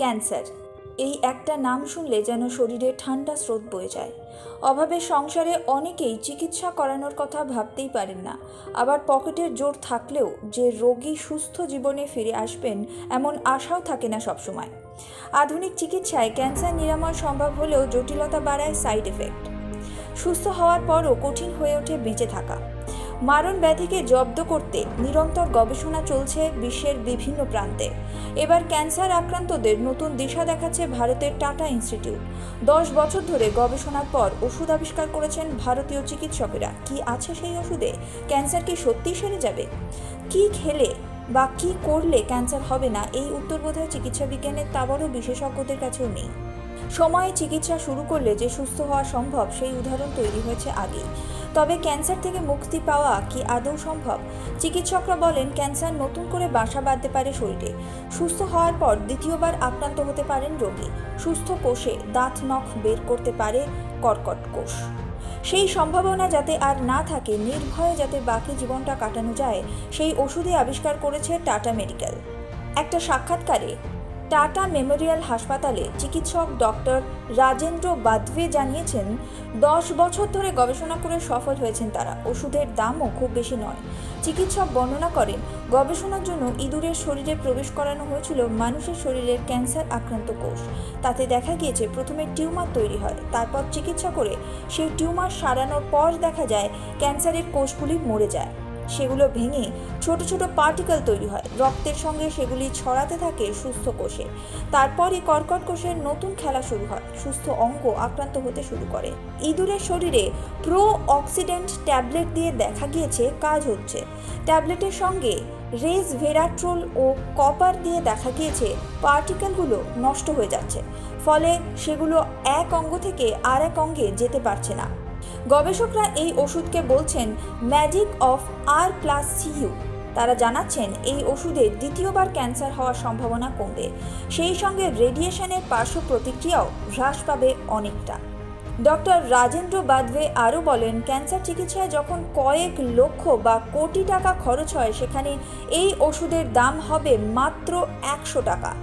Cancer. এই একটা নাম শুনলে যেন শরীরে ঠান্ডা স্রোত বয়ে যায়। অভাবে সংসারে অনেকেই চিকিৎসা করানোর কথা ভাবতেই পারেন না। আবার পকেটের জোর থাকলেও যে রোগী সুস্থ জীবনে ফিরে আসবেন এমন আশাও থাকে না সবসময়। আধুনিক চিকিৎসায় ক্যান্সার নিরাময় সম্ভব হলেও জটিলতা বাড়ায় সাইড এফেক্ট। সুস্থ হওয়ার পরও কঠিন হয়ে ওঠে বেঁচে থাকা। মারণ ব্যাধিকে জব্দ করতে নিরন্তর গবেষণা চলছে বিশ্বের বিভিন্ন প্রান্তে। এবার ক্যান্সার আক্রান্তদের নতুন দিশা দেখাচ্ছে ভারতের টাটা ইনস্টিটিউট। দশ বছর ধরে গবেষণার পর ওষুধ আবিষ্কার করেছেন ভারতীয় চিকিৎসকেরা। কি আছে সেই ওষুধে? ক্যান্সার কি সত্যিই সেরে যাবে? কি খেলে বা কি করলে ক্যান্সার হবে না? এই উত্তর বোধহয় চিকিৎসা বিজ্ঞানের তাবড়ও বিশেষজ্ঞদের কাছেও নেই। সময়ে চিকিৎসা শুরু করলে যে সুস্থ হওয়া সম্ভব, সেই উদাহরণ তৈরি হয়েছে আগেই। তবে ক্যান্সার থেকে মুক্তি পাওয়া কি আদৌ সম্ভব? চিকিৎসকরা বলেন, ক্যান্সার নতুন করে বাসা বাঁধতে পারে শরীরে। সুস্থ হওয়ার পর দ্বিতীয়বার আক্রান্ত হতে পারেন রোগী। সুস্থ কোষে দাঁত নখ বের করতে পারে কর্কট কোষ। সেই সম্ভাবনা যাতে আর না থাকে, নির্ভয়ে যাতে বাকি জীবনটা কাটানো যায়, সেই ওষুধে আবিষ্কার করেছে টাটা মেডিকেল। একটা সাক্ষাৎকারে টাটা মেমোরিয়াল হাসপাতালে চিকিৎসক ডক্টর রাজেন্দ্র বাদভে জানিয়েছেন, দশ বছর ধরে গবেষণা করে সফল হয়েছেন তারা। ওষুধের দামও খুব বেশি নয়। চিকিৎসক বর্ণনা করেন, গবেষণার জন্য ইঁদুরের শরীরে প্রবেশ করানো হয়েছিল মানুষের শরীরের ক্যান্সার আক্রান্ত কোষ। তাতে দেখা গিয়েছে, প্রথমে টিউমার তৈরি হয়, তারপর চিকিৎসা করে সেই টিউমার সারানোর পর দেখা যায়, ক্যান্সারের কোষগুলি মরে যায়। সেগুলো ভেঙে ছোট ছোট পার্টিকেল তৈরি হয়। রক্তের সঙ্গে সেগুলি ছড়াতে থাকে সুস্থ কোষে। তারপরই কর্কট কোষের নতুন খেলা শুরু হয়। সুস্থ অঙ্গ আক্রান্ত হতে শুরু করে। ইঁদুরের শরীরে প্রো অক্সিডেন্ট ট্যাবলেট দিয়ে দেখা গিয়েছে, কাজ হচ্ছে। ট্যাবলেটের সঙ্গে রেজ ভেরাট্রোল ও কপার দিয়ে দেখা গিয়েছে পার্টিকেলগুলো নষ্ট হয়ে যাচ্ছে। ফলে সেগুলো এক অঙ্গ থেকে আর এক অঙ্গে যেতে পারছে না। গবেষকরা এই ওষুধকে বলছেন magic of R plus CU. তারা জানাচ্ছেন এই ওষুধে দ্বিতীয়বার ক্যান্সার হওয়ার সম্ভাবনা কমবে। সেই সঙ্গে রেডিয়েশনের পার্শ্ব প্রতিক্রিয়াও হ্রাস পাবে অনেকটা। ডক্টর রাজেন্দ্র বাদভে আরও বলেন, ক্যান্সার চিকিৎসায় যখন কয়েক লক্ষ বা কোটি টাকা খরচ হয়, সেখানে এই ওষুধের দাম হবে মাত্র একশো টাকা।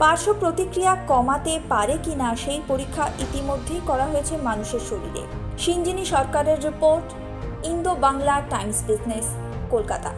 পার্শ্ব প্রতিক্রিয়া কমাতে পারে কিনা সেই পরীক্ষা ইতিমধ্যেই করা হয়েছে মানুষের শরীরে। সিঞ্জিনী সরকারের report, Indo Bangla Times business, Kolkata.